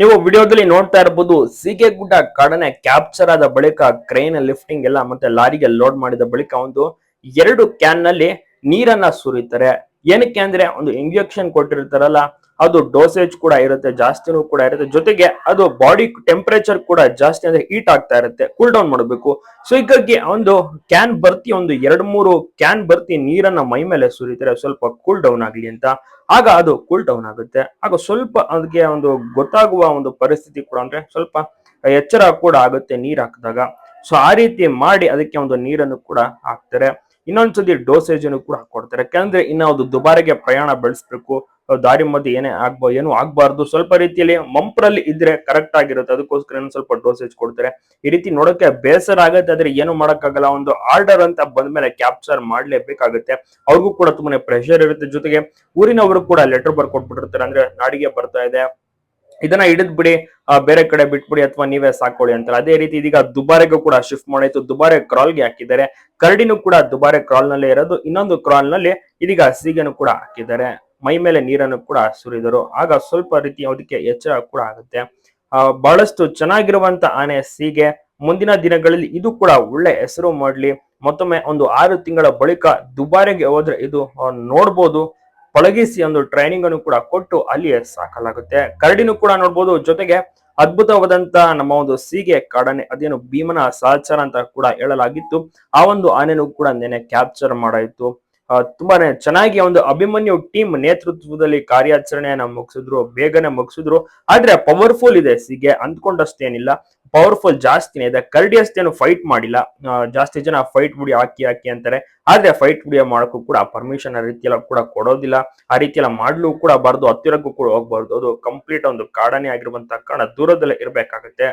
ನೀವು ವಿಡಿಯೋದಲ್ಲಿ ನೋಡ್ತಾ ಇರಬಹುದು ಸೀಗೆ ಗುಡ್ಡ ಕಾಡನೆ ಕ್ಯಾಪ್ಚರ್ ಆದ ಬಳಿಕ ಕ್ರೈನ್ ಲಿಫ್ಟಿಂಗ್ ಎಲ್ಲ ಮತ್ತೆ ಲಾರಿಗೆ ಲೋಡ್ ಮಾಡಿದ ಬಳಿಕ ಒಂದು ಎರಡು ಕ್ಯಾನ್ನಲ್ಲಿ ನೀರನ್ನ ಸುರಿತಾರೆ. ಏನಕ್ಕೆ ಅಂದ್ರೆ ಒಂದು ಇಂಜೆಕ್ಷನ್ ಕೊಟ್ಟಿರ್ತಾರಲ್ಲ ಅದು ಡೋಸೇಜ್ ಕೂಡ ಇರುತ್ತೆ, ಜಾಸ್ತಿನೂ ಕೂಡ ಇರುತ್ತೆ. ಜೊತೆಗೆ ಅದು ಬಾಡಿ ಟೆಂಪರೇಚರ್ ಕೂಡ ಜಾಸ್ತಿ ಅಂದ್ರೆ ಹೀಟ್ ಆಗ್ತಾ ಇರುತ್ತೆ ಕೂಲ್ ಡೌನ್ ಮಾಡಬೇಕು. ಸೊ ಹೀಗಾಗಿ ಒಂದು ಕ್ಯಾನ್ ಬರ್ತಿ, ಒಂದು ಎರಡು ಮೂರು ಕ್ಯಾನ್ ಬರ್ತಿ ನೀರನ್ನ ಮೈ ಮೇಲೆ ಸುರಿತಾರೆ, ಸ್ವಲ್ಪ ಕೂಲ್ ಡೌನ್ ಆಗ್ಲಿ ಅಂತ. ಆಗ ಅದು ಕೂಲ್ ಡೌನ್ ಆಗುತ್ತೆ. ಆಗ ಸ್ವಲ್ಪ ಅದಕ್ಕೆ ಒಂದು ಗೊತ್ತಾಗುವ ಒಂದು ಪರಿಸ್ಥಿತಿ ಕೂಡ ಅಂದ್ರೆ ಸ್ವಲ್ಪ ಎಚ್ಚರ ಕೂಡ ಆಗುತ್ತೆ ನೀರ್ ಹಾಕಿದಾಗ. ಸೊ ಆ ರೀತಿ ಮಾಡಿ ಅದಕ್ಕೆ ಒಂದು ನೀರನ್ನು ಕೂಡ ಹಾಕ್ತಾರೆ. ಇನ್ನೊಂದ್ಸತಿ ಡೋಸೇಜ್ ಅನ್ನು ಕೂಡ ಕೊಡ್ತಾರೆ. ಯಾಕಂದ್ರೆ ಇನ್ನೊಂದು ದುಬಾರಿಗೆ ಪ್ರಯಾಣ ಬೆಳೆಸ್ಬೇಕು. ದಾರಿ ಮಧ್ಯೆ ಏನೇ ಆಗ್ಬೋ ಏನು ಆಗ್ಬಾರ್ದು. ಸ್ವಲ್ಪ ರೀತಿಯಲ್ಲಿ ಮಂಪ್ರಲ್ಲಿ ಇದ್ರೆ ಕರೆಕ್ಟ್ ಆಗಿರುತ್ತೆ. ಅದಕ್ಕೋಸ್ಕರ ಏನು ಸ್ವಲ್ಪ ಡೋಸೇಜ್ ಕೊಡ್ತಾರೆ. ಈ ರೀತಿ ನೋಡಕ್ಕೆ ಬೇಸರ ಆಗುತ್ತೆ, ಆದ್ರೆ ಏನು ಮಾಡೋಕ್ಕಾಗಲ್ಲ. ಒಂದು ಆರ್ಡರ್ ಅಂತ ಬಂದ್ಮೇಲೆ ಕ್ಯಾಪ್ಚರ್ ಮಾಡ್ಲೇಬೇಕಾಗುತ್ತೆ. ಅವ್ರಿಗೂ ಕೂಡ ತುಂಬಾನೇ ಪ್ರೆಷರ್ ಇರುತ್ತೆ. ಜೊತೆಗೆ ಊರಿನವರು ಕೂಡ ಲೆಟರ್ ಬರ್ಕೊಟ್ಬಿಟ್ಟಿರ್ತಾರೆ. ಅಂದ್ರೆ ನಾಡಿಗೆ ಬರ್ತಾ ಇದೆ. ಇದನ್ನ ಹಿಡಿದ್ ಬಿಡಿ. ಬೇರೆ ಕಡೆ ಬಿಟ್ಬಿಡಿ ಅಥವಾ ನೀವೇ ಸಾಕೊಳ್ಳಿ ಅಂತಾರೆ. ಅದೇ ರೀತಿ ಇದೀಗ ದುಬಾರೆಗೂ ಕೂಡ ಶಿಫ್ಟ್ ಮಾಡಾಯ್ತು. ದುಬಾರೆ ಕ್ರಾಲ್ಗೆ ಹಾಕಿದ್ದಾರೆ. ಕರಡಿನೂ ಕೂಡ ದುಬಾರೆ ಕ್ರಾಲ್ ನಲ್ಲೇ ಇರೋದು. ಇನ್ನೊಂದು ಕ್ರಾಲ್ನಲ್ಲಿ ಇದೀಗ ಸೀಗೆನು ಕೂಡ ಹಾಕಿದ್ದಾರೆ. ಮೈ ಮೇಲೆ ನೀರನ್ನು ಕೂಡ ಸುರಿದರು. ಆಗ ಸ್ವಲ್ಪ ರೀತಿ ಅದಕ್ಕೆ ಎಚ್ಚರ ಕೂಡ ಆಗುತ್ತೆ. ಆ, ಬಹಳಷ್ಟು ಚೆನ್ನಾಗಿರುವಂತ ಆನೆ ಸೀಗೆ ಮುಂದಿನ ದಿನಗಳಲ್ಲಿ ಇದು ಕೂಡ ಒಳ್ಳೆ ಹೆಸರು ಮಾಡ್ಲಿ. ಮತ್ತೊಮ್ಮೆ ಒಂದು ಆರು ತಿಂಗಳ ಬಳಿಕ ದುಬಾರಿಗೆ ಹೋದ್ರೆ ಇದು ನೋಡ್ಬೋದು. ಪಳಗಿಸಿ ಒಂದು ಟ್ರೈನಿಂಗ್ ಅನ್ನು ಕೂಡ ಕೊಟ್ಟು ಅಲ್ಲಿಯೇ ಸಾಕಲಾಗುತ್ತೆ. ಕರಡಿನೂ ಕೂಡ ನೋಡ್ಬೋದು. ಜೊತೆಗೆ ಅದ್ಭುತವಾದಂತ ನಮ್ಮ ಒಂದು ಸೀಗೆ ಕಾಡನೆ ಅದೇನು ಭೀಮನ ಸಹಚಾರ ಅಂತ ಕೂಡ ಹೇಳಲಾಗಿತ್ತು. ಆ ಒಂದು ಆನೆನೂ ಕೂಡ ನೆನೆ ಕ್ಯಾಪ್ಚರ್ ಮಾಡಾಯಿತು. ತುಂಬಾನೇ ಚೆನ್ನಾಗಿ ಒಂದು ಅಭಿಮನ್ಯು ಟೀಮ್ ನೇತೃತ್ವದಲ್ಲಿ ಕಾರ್ಯಾಚರಣೆಯನ್ನ ಮುಗಿಸಿದ್ರು, ಬೇಗನೆ ಮುಗಿಸಿದ್ರು. ಆದ್ರೆ ಪವರ್ಫುಲ್ ಇದೆ ಸೀಗೆ ಅಂದ್ಕೊಂಡಷ್ಟೇನಿಲ್ಲ. ಪವರ್ಫುಲ್ ಜಾಸ್ತಿನೇ ಇದೆ. ಕರಡಿ ಅಷ್ಟೇನು ಫೈಟ್ ಮಾಡಿಲ್ಲ. ಜಾಸ್ತಿ ಜನ ಫೈಟ್ ವಿಡಿಯೋ ಹಾಕಿ ಹಾಕಿ ಅಂತಾರೆ. ಆದ್ರೆ ಫೈಟ್ ವಿಡಿಯೋ ಮಾಡೋಕ್ಕೂ ಕೂಡ ಪರ್ಮಿಷನ್ ಆ ರೀತಿಯೆಲ್ಲ ಕೂಡ ಕೊಡೋದಿಲ್ಲ. ಆ ರೀತಿಯೆಲ್ಲ ಮಾಡ್ಲು ಕೂಡ ಬಾರ್ದು, ಹತ್ತಿರಕ್ಕೂ ಕೂಡ ಹೋಗ್ಬಾರ್ದು. ಅದು ಕಂಪ್ಲೀಟ್ ಒಂದು ಕಾಡನೆ ಆಗಿರುವಂತಹ ಕಾರಣ ದೂರದಲ್ಲೇ ಇರ್ಬೇಕಾಗತ್ತೆ.